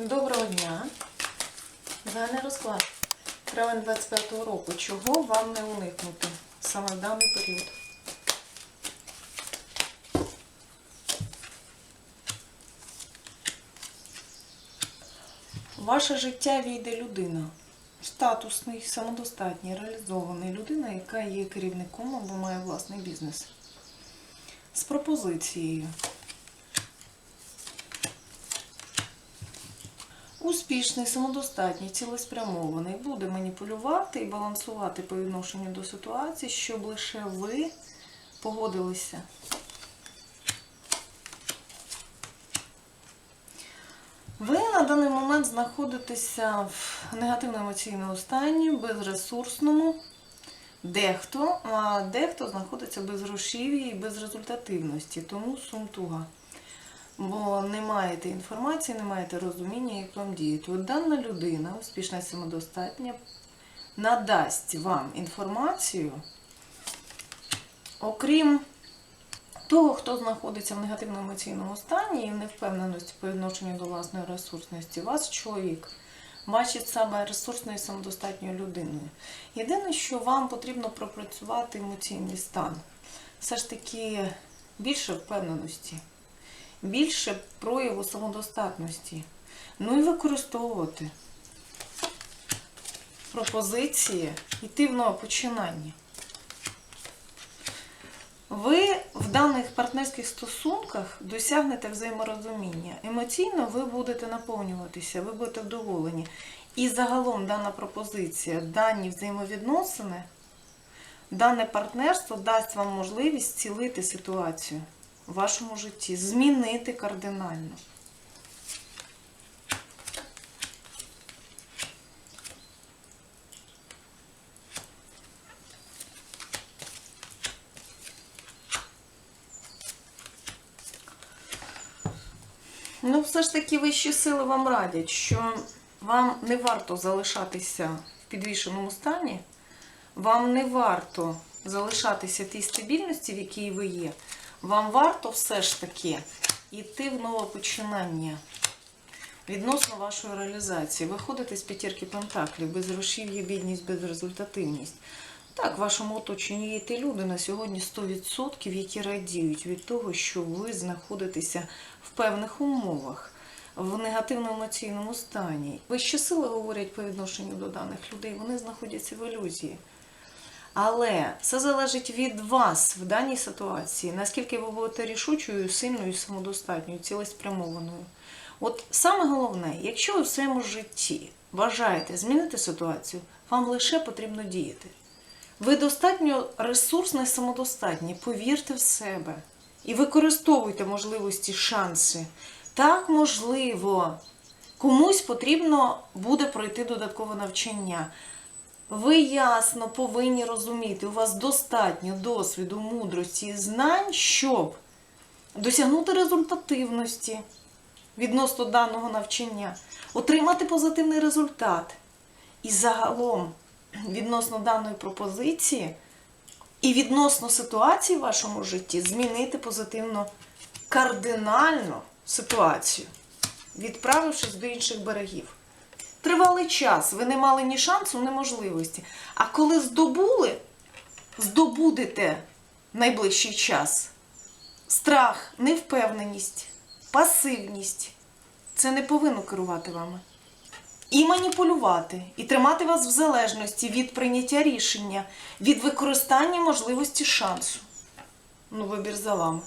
Доброго дня. Загальний розклад. Травень 25-го року. Чого вам не уникнути саме в даний період? Ваше життя війде людина. Статусний, самодостатній, реалізований людина, яка є керівником або має власний бізнес. З пропозицією. Успішний, самодостатній, цілеспрямований, буде маніпулювати і балансувати по відношенню до ситуації, щоб лише ви погодилися. Ви на даний момент знаходитеся в негативно-емоційному стані, безресурсному. Дехто, а дехто знаходиться без грошів'ї і без результативності, тому сум туга бо не маєте інформації, не маєте розуміння, як вам діяти. От дана людина, успішна самодостатня, надасть вам інформацію, окрім того, хто знаходиться в негативному емоційному стані і в невпевненості по відношенню до власної ресурсності, вас чоловік. Бачить себе ресурсною самодостатньою людиною. Єдине, що вам потрібно пропрацювати емоційний стан. Все ж таки більше впевненості більше прояву самодостатності. Ну і використовувати пропозиції йти в нове починання. Ви в даних партнерських стосунках досягнете взаєморозуміння. Емоційно ви будете наповнюватися, ви будете вдоволені. І загалом дана пропозиція, дані взаємовідносини, дане партнерство дасть вам можливість зцілити ситуацію в вашому житті, змінити кардинально. Ну, все ж таки вищі сили вам радять, що вам не варто залишатися в підвішеному стані, вам не варто залишатися тій стабільності, в якій ви є. Вам варто все ж таки йти в нове починання відносно вашої реалізації. Виходити з п'ятірки пентаклів, без грошів'я, бідність, безрезультативність. Так, в вашому оточенні є ті люди на сьогодні 100%, які радіють від того, що ви знаходитеся в певних умовах, в негативному емоційному стані. Вищі сили говорять по відношенню до даних людей, вони знаходяться в ілюзії. Але це залежить від вас в даній ситуації, наскільки ви будете рішучою, сильною, самодостатньою, цілеспрямованою. От саме головне, якщо ви в своєму житті бажаєте змінити ситуацію, вам лише потрібно діяти. Ви достатньо ресурсні і самодостатні, повірте в себе і використовуйте можливості, шанси. Так, можливо, комусь потрібно буде пройти додаткове навчання. Ви ясно повинні розуміти, у вас достатньо досвіду, мудрості і знань, щоб досягнути результативності відносно даного навчання, отримати позитивний результат. І загалом відносно даної пропозиції і відносно ситуації в вашому житті змінити позитивно кардинально ситуацію, відправившись до інших берегів. Тривалий час ви не мали ні шансу, ні можливості. А коли здобули, здобудете найближчий час страх, невпевненість, пасивність. Це не повинно керувати вами. І маніпулювати, і тримати вас в залежності від прийняття рішення, від використання можливості шансу. Ну, вибір за вами.